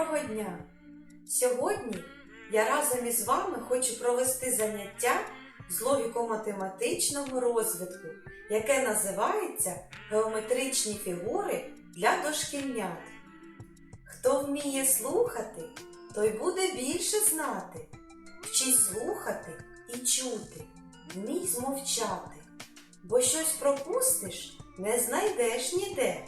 Доброго дня! Сьогодні я разом із вами хочу провести заняття з логіко-математичного розвитку, яке називається Геометричні фігури для дошкільнят. Хто вміє слухати, той буде більше знати. Вчись слухати і чути, вмій змовчати, бо щось пропустиш, не знайдеш ніде.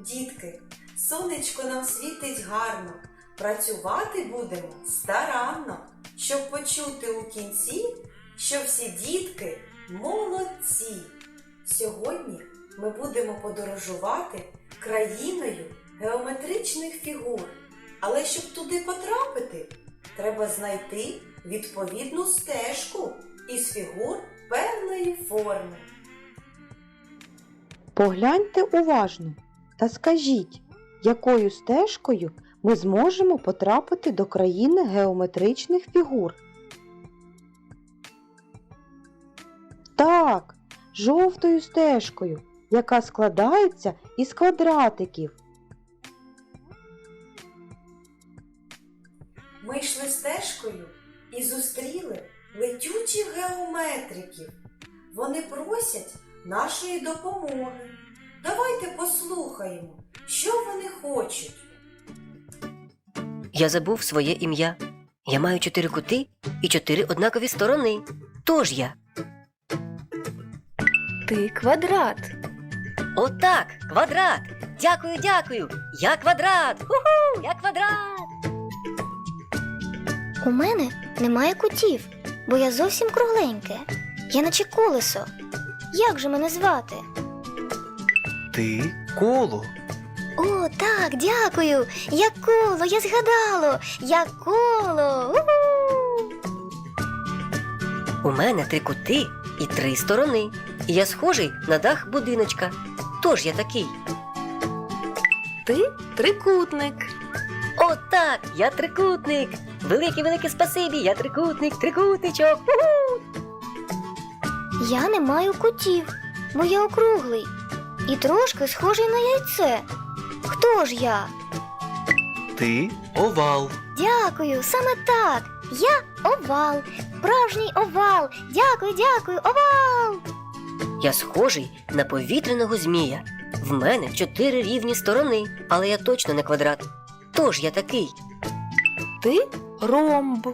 Дітки, сонечко нам світить гарно, працювати будемо старанно, щоб почути у кінці, що всі дітки молодці. Сьогодні ми будемо подорожувати країною геометричних фігур. Але щоб туди потрапити, треба знайти відповідну стежку із фігур певної форми. Погляньте уважно та скажіть, якою стежкою ми зможемо потрапити до країни геометричних фігур. Так, жовтою стежкою, яка складається із квадратиків. Ми йшли стежкою і зустріли летючих геометриків. Вони просять нашої допомоги. Давайте послухаємо, що вони хочуть. Я забув своє ім'я. Я маю чотири кути і чотири однакові сторони. Тож я. Ти квадрат. Отак, квадрат. Дякую, дякую. Я квадрат. Ху-ху, я квадрат. У мене немає кутів, бо я зовсім кругленьке. Я наче колесо. Як же мене звати? Ти коло. О, так, дякую. Я коло, я згадало. Я коло. Уху! У мене три кути і три сторони. І я схожий на дах будиночка. Тож я такий. Ти трикутник. Отак, я трикутник. Велике велике спасибі, я трикутник, трикутничок. Уху. Я не маю кутів, бо я округлий. І трошки схожий на яйце. Хто ж я? Ти овал. Дякую, саме так. Я овал. Справжній овал. Дякую, дякую, овал. Я схожий на повітряного змія. В мене чотири рівні сторони, але я точно не квадрат. Тож я такий. Ти ромб.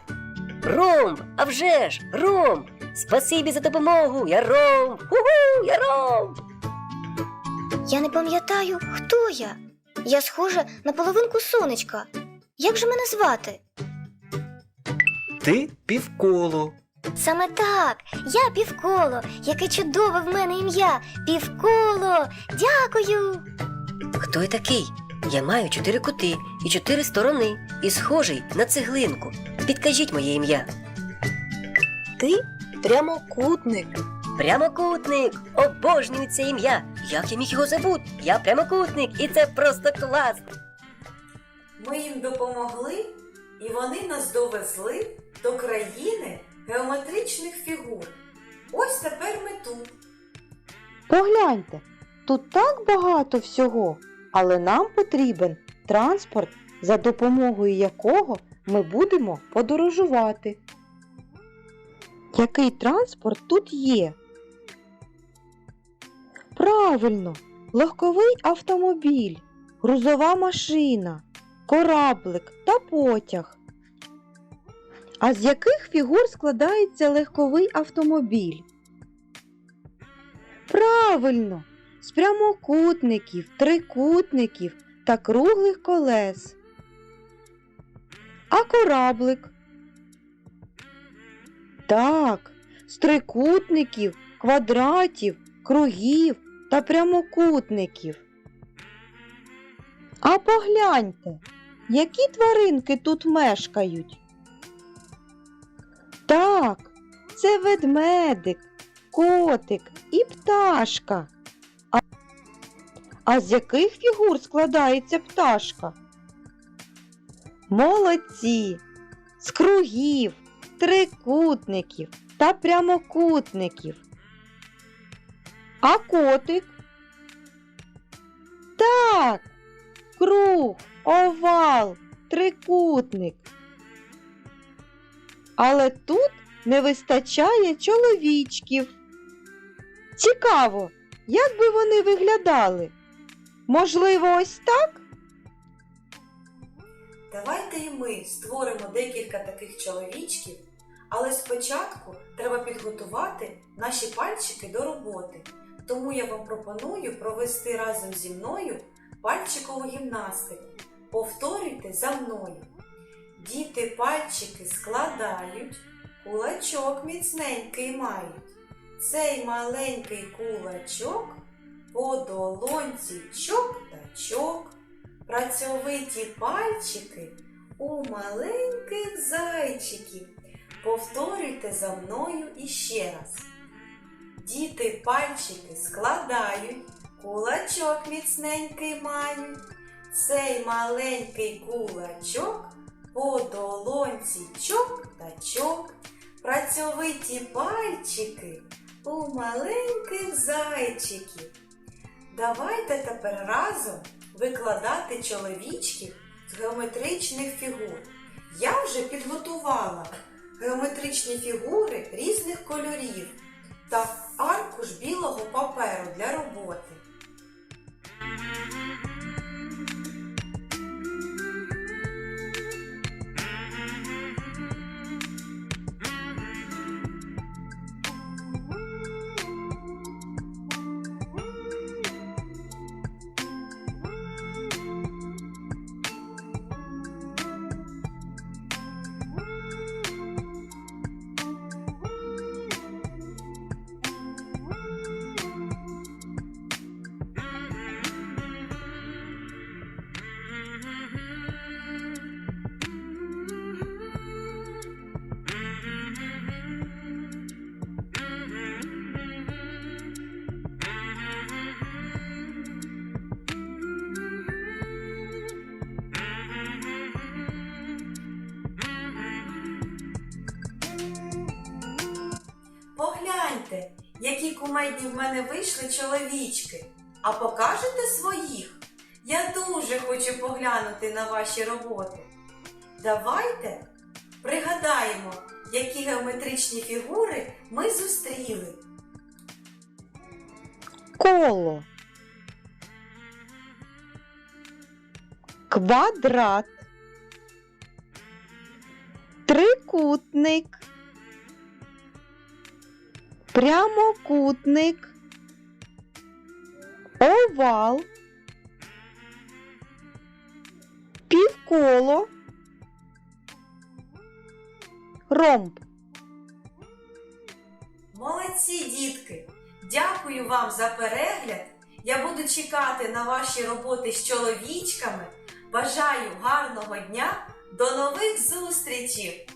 Ромб, а вже ж, ромб! Спасибі за допомогу, я ромб! Ху-ху, я ромб! Я не пам'ятаю, хто я. Я схожа на половинку сонечка. Як же мене звати? Ти півколо. Саме так, я півколо. Яке чудове в мене ім'я. Півколо. Дякую. Хто я такий? Я маю чотири кути і чотири сторони, і схожий на цеглинку. Підкажіть моє ім'я. Ти прямокутник. Прямокутник! Обожнюю це ім'я! Як я міг його забути? Я прямокутник, і це просто клас! Ми їм допомогли, і вони нас довезли до країни геометричних фігур. Ось тепер ми тут. Погляньте, тут так багато всього, але нам потрібен транспорт, за допомогою якого ми будемо подорожувати. Який транспорт тут є? Правильно, легковий автомобіль, грузова машина, кораблик та потяг. А з яких фігур складається легковий автомобіль? Правильно, з прямокутників, трикутників та круглих колес. А кораблик? Так, з трикутників, квадратів, кругів та прямокутників. А погляньте, які тваринки тут мешкають? Так, це ведмедик, котик і пташка. А, а з яких фігур складається пташка? Молодці! З кругів, трикутників та прямокутників. А котик? Так, круг, овал, трикутник. Але тут не вистачає чоловічків. Цікаво, як би вони виглядали? Можливо, ось так? Давайте і ми створимо декілька таких чоловічків, але спочатку треба підготувати наші пальчики до роботи. Тому я вам пропоную провести разом зі мною пальчикову гімнастику. Повторюйте за мною. Діти пальчики складають, кулачок міцненький мають. Цей маленький кулачок по долонці чок та чок. Працьовиті пальчики у маленьких зайчиків. Повторюйте за мною іще раз. Діти пальчики складають, кулачок міцненький мають. Цей маленький кулачок по долонці чок та чок. Працьовиті пальчики у маленьких зайчиків. Давайте тепер разом викладати чоловічків з геометричних фігур. Я вже підготувала геометричні фігури різних кольорів та аркуш білого паперу для роботи. Погляньте, які кумедні в мене вийшли чоловічки. А покажете своїх? Я дуже хочу поглянути на ваші роботи. Давайте пригадаємо, які геометричні фігури ми зустріли. Коло. Квадрат. Трикутник. Прямокутник. Овал. Півколо. Ромб. Молодці, дітки! Дякую вам за перегляд. Я буду чекати на ваші роботи з чоловічками. Бажаю гарного дня. До нових зустрічей!